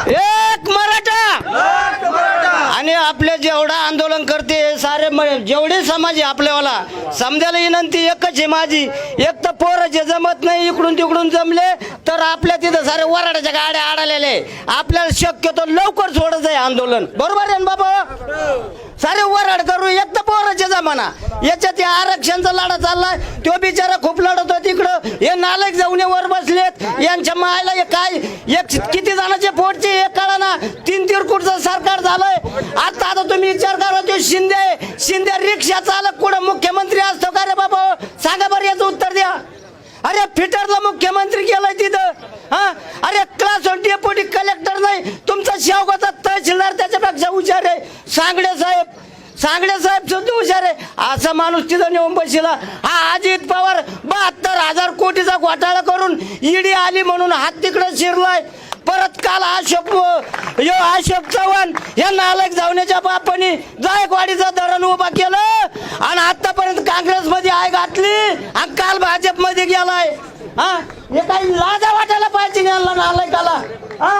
एक मराठा! आणि आपले जेवढा आंदोलन करते सारे जेवढे समाज आहे आपल्यावाला समजायला विनंती एकच आहे माझी. एक तर पोरं जे जमत नाही इकडून तिकडून जमले तर आपल्या तिथं सारे वराडाच्या गाड्या आडालेले आपल्याला शक्यतो लवकर सोडत आहे आंदोलन. बरोबर आहे ना बाबा? सारे वराड करू एक तर म्हणा. याच्यात या आरक्षणचा लढा चाललाय. तो बिचारा खूप लढत होता तिकडं. हे नालक जाऊन वर बसलेत. यांच्या मायला हे काय? एक किती जणांचे पोटचे एक कळा ना तीन तिरकुटचं सरकार झालंय. आता आता तुम्ही विचार करा तो शिंदे शिंदे रिक्षा चालक कुठं मुख्यमंत्री असतो का रे बाबा? सांगा बरं याचं उत्तर द्या. अरे फिटरला मुख्यमंत्री केलाय तिथं. हा? अरे क्लास वन डेप्युटी कलेक्टर नाही. तुमचा शेवगाचा तहसीलदार त्याच्यापेक्षा हुशार आहे. सांगडे साहेब सांगडे साहेब सुद्धा हुशार आहे. असा माणूस तिथं नेऊन बसला. हा अजित पवार बहात्तर हजार कोटीचा घोटाळा करून ईडी आली म्हणून हात तिकडे शिरलाय. परत काल अशोक यो अशोक चव्हाण या नालक जावण्याच्या बापानी जायकवाडीचं धरण उभा केलं आणि आतापर्यंत काँग्रेसमध्ये आय घातली आणि काल भाजपमध्ये गेलाय. हा? हे काही लाजा वाटायला पाहिजे यांना नालायकाला. हा?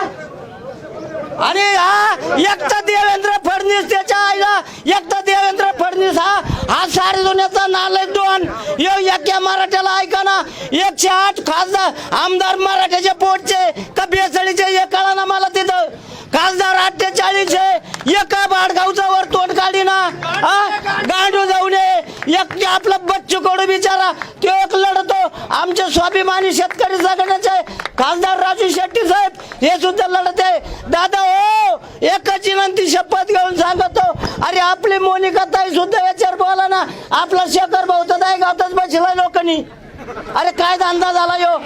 आणि हा एकटा देवेंद्र हा सारे दोन. यो एका मराठ्याला ऐका ना. एकशे आठ खासदार आमदार मराठ्याचे पोटचे का बेसळीचे हे कळा ना मला तिथं. खासदार अठ्ठेचाळीस आहे एका बाडगावचा वर तोंड काढी ना. हा? गांडू जाऊ नये एक आपला बच्चू कडू बिचारा. तो एक लढतो. आमचे स्वाभिमानी शेतकरी जगण्याचे खासदार राजू शेट्टी साहेब हे सुद्धा लढत. आहे दादा हो एकच विनंती शपथ घेऊन सांगतो. अरे आपली मोनिका ताई सुद्धा याच्यावर बोला ना. आपला शेखर भाऊ तर नाही गावतच बसलाय लोकांनी. अरे काय धंदा झाला यो?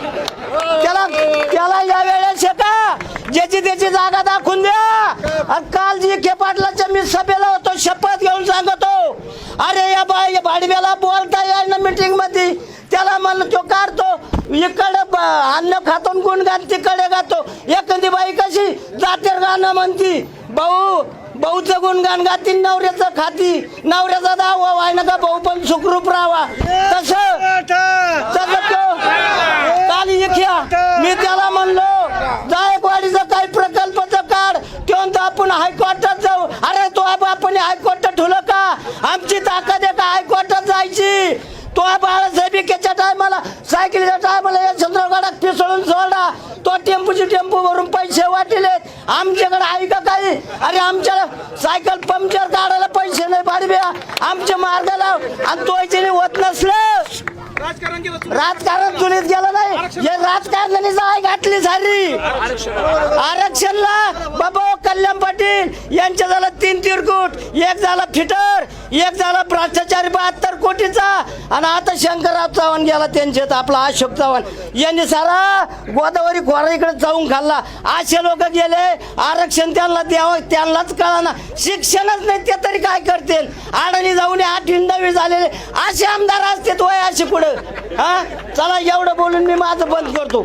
त्याला त्याला या वेळेस शेका ज्याची त्याची जागा दाखवून द्या. काल जी के पाटलाच्या मी सभेला होतो शपथ घेऊन सांगतो. अरे या बा या भाडव्याला बोलता येईल ना मीटिंगमध्ये. त्याला म्हणलं तो कार इकडे अन्न खातून गुण गुणगान तिकडे गातो. एखादी बाई कशी? जातेर गाणं म्हणती. भाऊ भाऊचं गुणगान गाती नवऱ्याचं खाती. नवऱ्याचा दावा व्हाय ना का भाऊ पण सुखरूप राहावा तसं काल इख्या मी त्याला म्हणलो जायकवाडीचा काही प्रकल्पाचं काढ. किंवा आपण हायकोर्टात जाऊ. अरे तो आपण हायकोर्टात ठेवलं का? आमची ताकद आहे का हायकोर्टात जायची? तो बाळासाहेबिकेच्या टायमाला सायकलीच्या टायमाला या चंद्रगडात पिसळून सोडा तो टेम्पूची टेम्पू भरून पैसे वाटिलेत आमच्याकडे आहे का काही? अरे आमच्या सायकल पंक्चर काढायला पैसे नाही पाडव्या आमच्या मार्गाला आणि तो होत नसलं. राजकारण चुलीत गेलं नाही. हे राजकारणाने जाय घातली झाली. आरक्षणला बाबा कल्याण पाटील यांच्या झाला तीन तिरकुट एक झाला फिटर एक झाला भ्रष्टाचारी बहात्तर कोटीचा. आणि आता शंकरराव चव्हाण गेला त्यांच्यात आपला अशोक चव्हाण. यांनी सारा गोदावरी खोरा इकडे जाऊन खाल्ला. असे लोक गेले आरक्षण त्यांना द्यावं त्यांनाच कळाना. शिक्षणच नाही ते तरी काय करते अडाणी जाऊन आठ नवी झालेले. असे आमदार असते वय असे पुढे. हा? चला एवढं बोलून मी माझं बंद करतो.